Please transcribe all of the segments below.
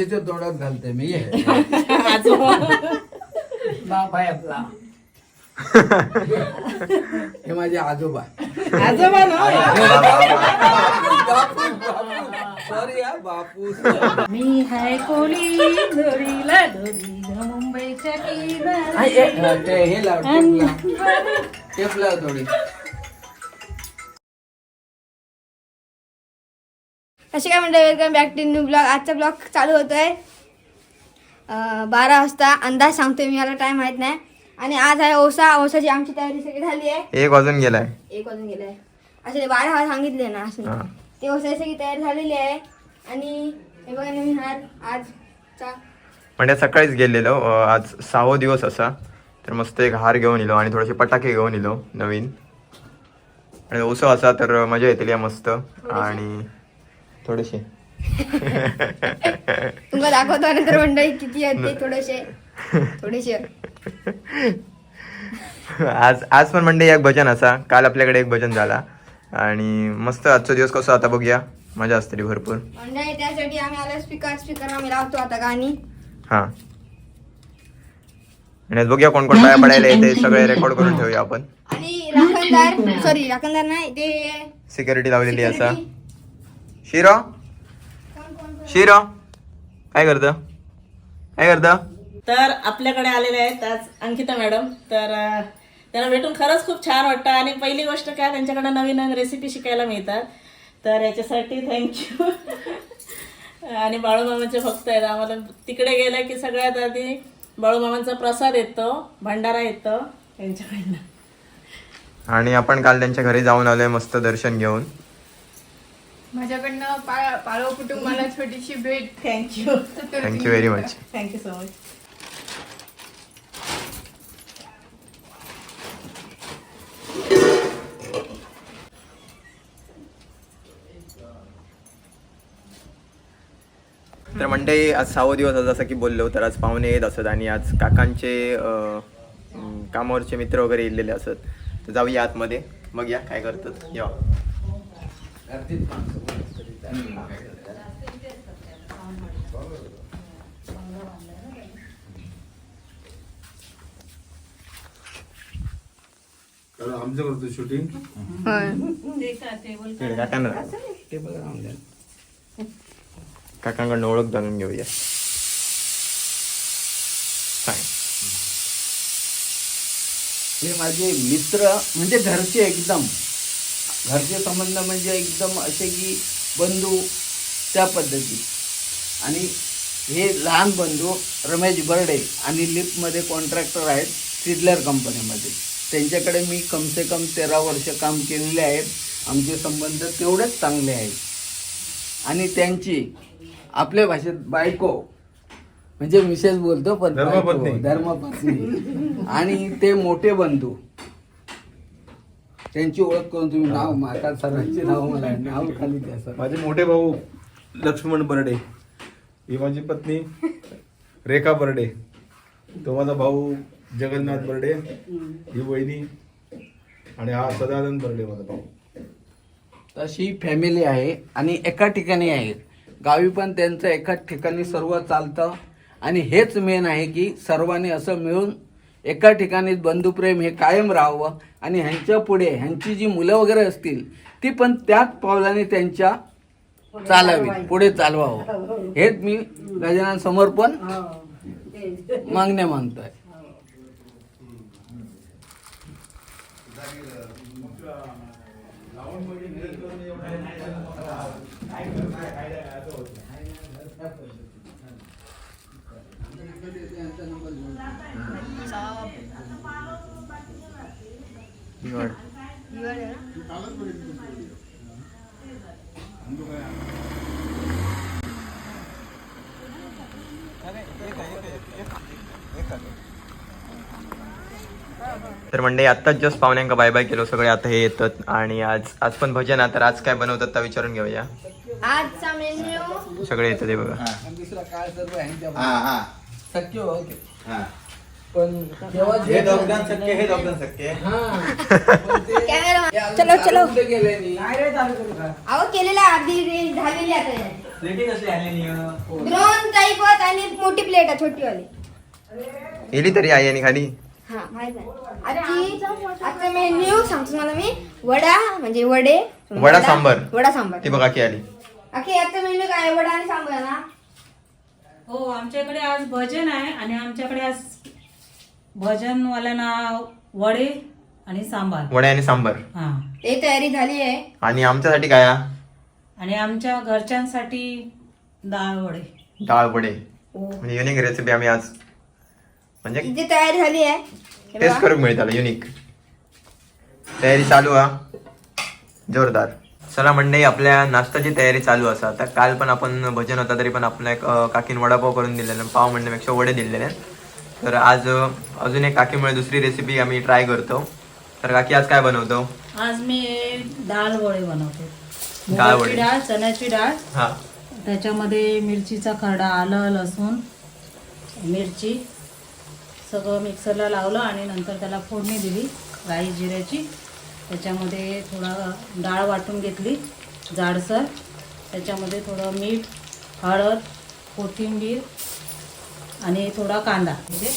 त्याच्या तोंडात घालते मी. ये. बाप आहे आपला. हे माझे आजोबा. आजोबा सॉरी हा बापू. मी हाय कोली दोरी मुंबईच्या हा, ते हे लाव टेप लाव. टेप लाव थोडी असे काय म्हणते welcome back to new blog आजचा ब्लॉग चालू होतोय. अं, बारा वाजता. अंदाज सांगतोय मी मला टाइम माहीत नाही. आणि आज आहे ओसा. ओसाची आमची तयारी सगळी झाली आहे. एक वाजून गेलाय. एक वाजून गेलाय. असे बारा वाजता सांगितले ना असे. ते ओसाची सगळी तयारी झालेली आहे. आणि हे बघा नवीन हार. आजचा. म्हणजे सकाळीच गेलेलो. आज सहावा दिवस असा. तर मस्त एक हार घेऊन येलो आणि थोडेसे पटाके घेऊन येलो नवीन. आणि ओसो असा तर मजा येतली मस्त. आणि थोडेसे. तुमका दाखवतो नंतर मंडळी किती आहेत ते थोडेसे. थोडेसे. आज आज पण म्हणजे एक भजन असा. काल आपल्याकडे एक भजन झाला. आणि मस्त आजचा दिवस कसा आता बघूया. मजा असतली भरपूर. मंडळी त्यासाठी आम्ही आलो स्पीकर स्पीकर आम्ही लावतो आता गाणी. हा. आणि आज बघूया कोण कोण पाया पडायला येते. सगळे रेकॉर्ड करून ठेवूया आपण. आणि राखणदार सॉरी राखणदार नाही ते सिक्युरिटी लावलेली असा. शिरो? शिरो? काय करत? काय करत? तर आपल्याकडे आलेले आहेत आज अंकिता मॅडम. तर त्यांना भेटून खरंच खूप छान वाटतं. आणि पहिली गोष्ट काय त्यांच्याकडे नवीन नवीन रेसिपी शिकायला मिळतात. तर याच्यासाठी थँक्यू आणि बाळूमामाचे भक्त आहेत. आम्हाला तिकडे गेलं की सगळ्यात आधी बाळूमामांचा प्रसाद येतो भंडारा येतो त्यांच्याकडनं आणि आपण काल त्यांच्या घरी जाऊन आलोय मस्त दर्शन घेऊन. माझ्याकडनं पा- पाळव कुटुंबाला छोटीशी भेट. Thank you thank you very much thank you so much तर मंडळी आज सहावा दिवस आज जसं की बोललो तर आज पाहुणे येत असत आणि आज काकांचे कामावरचे मित्र वगैरे येलेले असत. तर जाऊया आतमध्ये. मग या काय करतात. या. माणसं तरी करतात. कारण आमचं करतो शूटिंग काकांना टेबल राहून द्या. काकांकडनं ओळख जाणून घेऊया. सांग. हे माझे मित्र म्हणजे घरचे एकदम. घरचे संबंध म्हणजे एकदम असे की बंधू त्या पद्धती. आणि हे लहान बंधू रमेश बर्डे आणि लिफ्टमध्ये कॉन्ट्रॅक्टर आहेत सिडलर कंपनीमध्ये. त्यांच्याकडे मी कमसे कम तेरा वर्ष काम केलेले आहेत. आमचे संबंध तेवढेच चांगले आहेत. आणि त्यांची आपल्या भाषेत बायको म्हणजे मिसेस बोलतो पण धर्मपत्नी. धर्मपत्नी. आणि ते मोठे बंधू. त्यांची ओळख करून तुम्ही नाव माता सरांचे नाव मला नाव खाली द्या सर. माझे मोठे भाऊ लक्ष्मण बर्डे ही माझी पत्नी रेखा बर्डे तो माझा भाऊ जगन्नाथ बर्डे ही वहिनी आणि हा सदानंद बर्डे माझा भाऊ. तशी फॅमिली आहे आणि एका ठिकाणी आहेत गावी पण त्यांचं एकाच ठिकाणी सर्व चालतं. आणि हेच मेन आहे की सर्वांनी असं मिळून एका ठिकाणी बंधुप्रेम हे कायम राहावं आणि ह्यांच्या पुढे ह्यांची जी मुलं वगैरे असतील ती पण त्याच पावलाने त्यांच्या चालावी पुढे चालवावं. हेच मी गजानन समर्पण मागण्या मागतोय. निवड. तर मंडळी आत्ताच जस्ट पाहुण्यांका बाय बाय केलो सगळे आता हे येतात आणि आज आज पण भजन आहे तर आज काय बनवतात त्या विचारून घेऊया. आजचा मेन्यू सगळे येतात हे बघा. दुसरा काय सर्व हा हा. शक्य होते. हा. पण जेव्हा हे शक्य हे शक्य. कॅमेरा चलो चलो. गेले अहो केलेला आधी रे- झालेली आता. हे. द्रोण टाईपच आणि मोठी प्लेट आहे छोटीवाली. गेली तरी आई आणि खाली. हा माहीत आहे आजची आजचा मेन्यू सांगतो मला मी. वडा म्हणजे वडे. वडा सांबर. वडा सांबार. ती बघा की आली. आखी आजचा मेन्यू काय? वडा आणि सांबार ना? हो आमच्याकडे आज भजन आहे आणि आमच्याकडे आज भजनवाल्यांना वडे आणि सांबार. वडे आणि सांबर. हा. ते तयारी झाली आहे. आणि आमच्यासाठी काय हा? आणि आमच्या घरच्यांसाठी डाळ वडे. डाळ वडे. हो. म्हणजे युनिक रेसिपी आम्ही आज. म्हणजे तयारी झाली आहे. हे टेस्ट. करूक मिळताला युनिक तयारी चालू हा. जोरदार. चला मंडळी आपल्या नाश्त्याची तयारी चालू असा. आता काल पण आपण भजन होता तरी पण आपल्या एक, अं, काकीन वडापाव करून दिलेला. पाव म्हणण्यापेक्षा वडे दिलेले. तर आज अजून एक काकीमुळे दुसरी रेसिपी आम्ही ट्राय करतो. तर काकी आज काय बनवतो? आज मी डाळ वडे बनवते. डाळ वडे. डाळ चण्याची डाळ. हा. त्याच्यामध्ये मिरचीचा खरडा आलं लसूण मिरची सगळं मिक्सरला लावलं आणि नंतर त्याला फोडणी दिली राई जिऱ्याची. त्याच्यामध्ये थोडा डाळ वाटून घेतली जाडसर. त्याच्यामध्ये थोडं मीठ हळद कोथिंबीर आणि थोडा कांदा. म्हणजे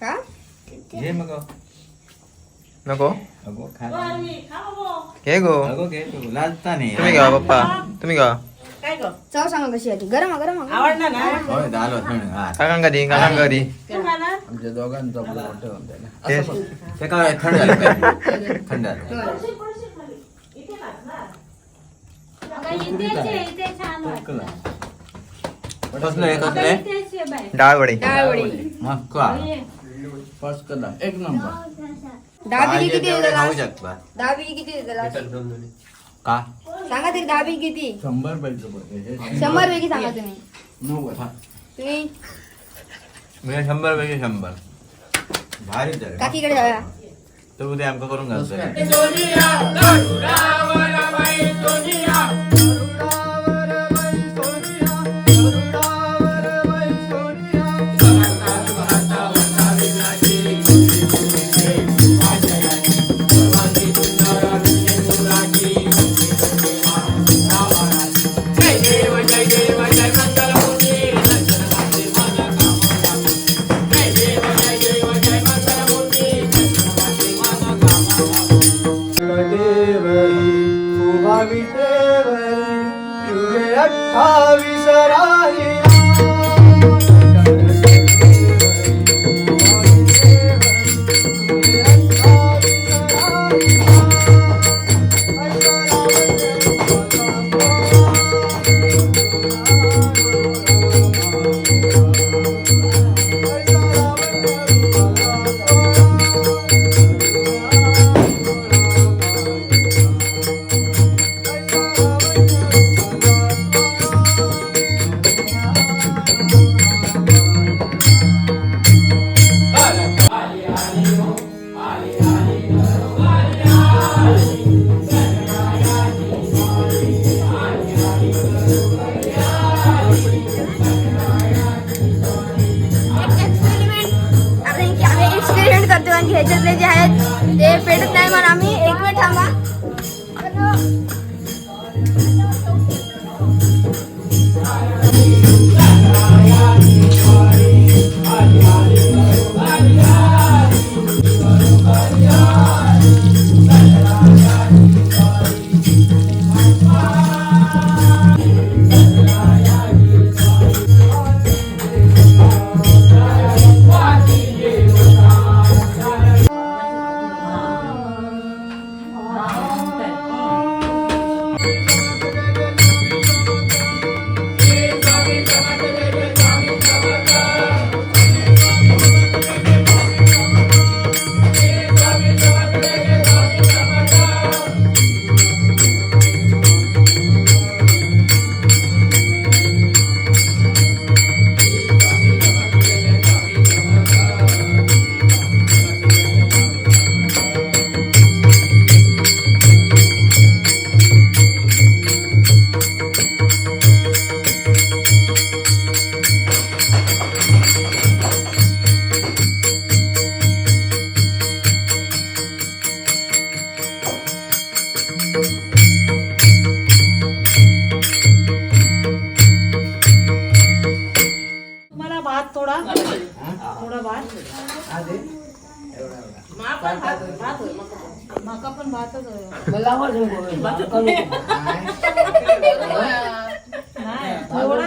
का? नको. घे गो. लाजता नाही. तुम्ही घ्या पप्पा. तुम्ही घ्या. चव सांगा कशी आहे ती. गरम आहे, गरम. आहे. आवडणार ना? होय होत तू खाणार आमच्या दोघांचा मोठं होतं ना. ते ते काय थंड झालं काय? थंड झालं कसलं आहे कसलं आहे? डाळ वडे डाळ वडी मस्त फर्स्ट कदम एक नंबर. दहाबी किती आहे त्याला खाऊ शकता. दहाबी किती आहे त्याला का? सांगा तरी दहाबी किती? शंभर पैसे पडते. शंभर. पैकी सांगा तुम्ही. नव्वद तुम्ही? म्हणजे शंभर पैकी शंभर. भारी झालं काकीकडे जाऊया. तर उद्या आमका करून घालतो.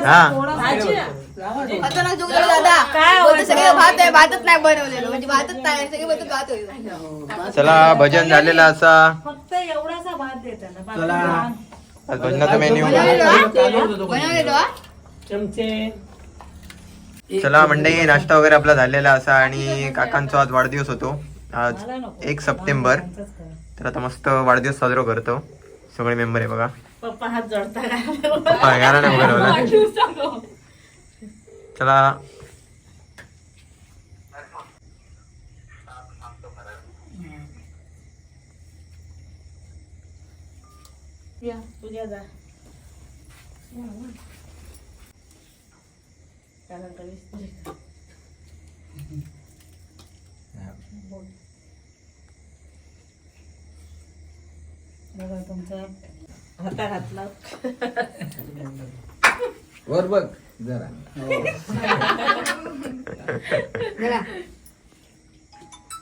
हा. थोडासा अचानक जोगला दादा काय बोलतो सगळे भात आहे भातच नाही बनवलेलं म्हणजे भातच नाही सगळे बोलतो भात होईल चला भजन झालेलं असा फक्त एवढासा भात देताना लहान. आज भजनाचा मेन्यू बनवलेलो हा? चमचे चला मंडळी नाश्ता वगैरे आपला झालेला असा आणि काकांचा आज वाढदिवस होतो आज. एक सप्टेंबर. तर आता मस्त वाढदिवस साजरा करतो सगळे मेंबर आहे बघा पप्पा हात जोडता घ्यायला नाही बोलवलं चला. या तुझ्या जा. तुमचं. हाता घातला वर बघ जरा. जरा.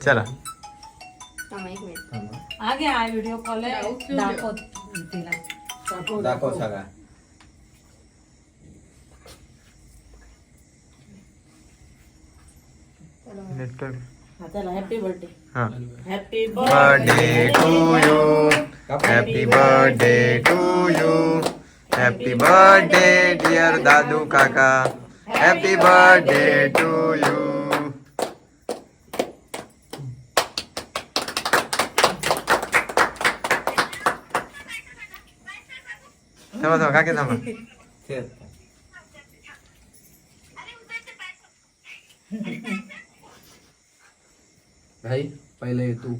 चला. थांबा एक मिनिट. हा हा व्हिडिओ कॉल आहे. दाखव तिला. दाखव. सगळा. हॅपी बर्थडे हा happy birthday to you happy birthday to you happy birthday dear दादू काका हॅपी बर्थडे टू यू थांबा थांबा काके थांबा भाई पहिले तू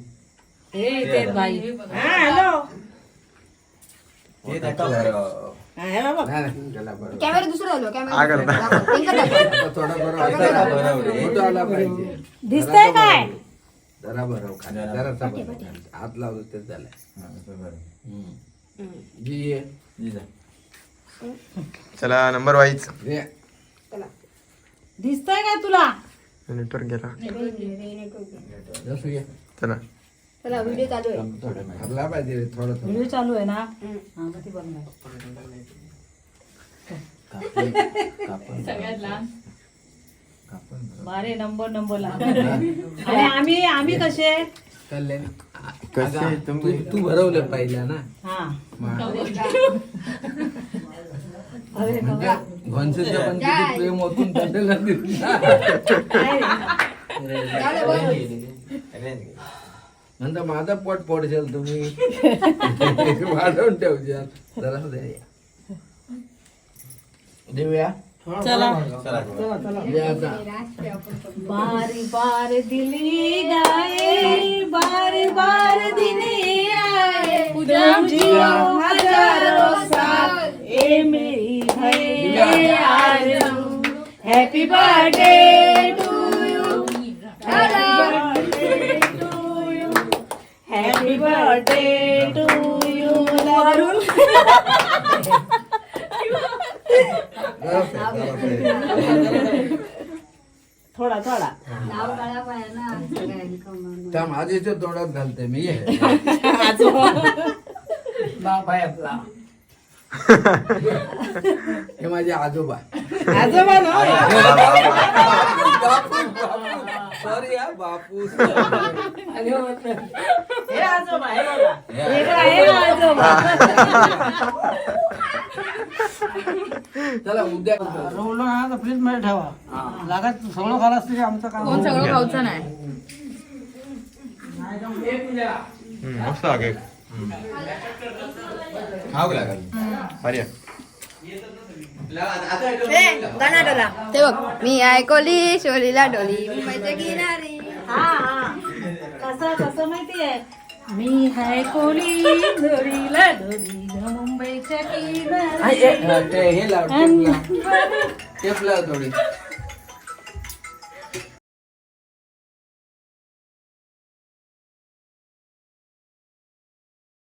कॅमेरा दुसरा दिसतंय काय? जरा बरोबर खाली जरासा हात लावलं ते झालं हम्म. जी ये. जी जा. चला नंबर वाईज. दिसतंय काय तुला? नेटवर्क गेला. चला. चला व्हिडिओ चालू आहे. पाहिजे थोडं व्हिडिओ चालू आहे ना. हा मग ती सगळ्यात लहान बारे नंबर नंबर आणि आम्ही आम्ही कसे? कल्याण कसे अगं, तू भरवलं पहिलं ना? हा. म्हणजे पण प्रेम होतून. नंतर माझा पोट पोडशाल तुम्ही. वाढवून ठेवशाल. जरा दे. देऊया चला. बारी बार दिली गाये. बारी बार दिली आए तुम जियो हजारों साल ए मेरी है आरज़ू happy birthday to you happy birthday to you Varun थोडा थोडा. त्या माझ्याच्या तोंडात घालते मी. हे माझे आजोबा. आजोबा ना? सॉरी बापू हे आजोबा हे बघा. हे काय हे आजोबा. चला उद्या रवलं ना तर फ्रीजमध्ये ठेवा. लागत सगळं खाला असते आमचं काम? कोण सगळं खाऊचं नाही? हम्म, मस्त हा केक खाऊ लागेल. भारी आहे. ते बघ मी ऐकवली शोलीला डोली मुंबईच्या किनारी हा. मी हाय कोली दोरीला दोरी ग मुंबईच्या किनारी हे लाव टेप लाव थोडी.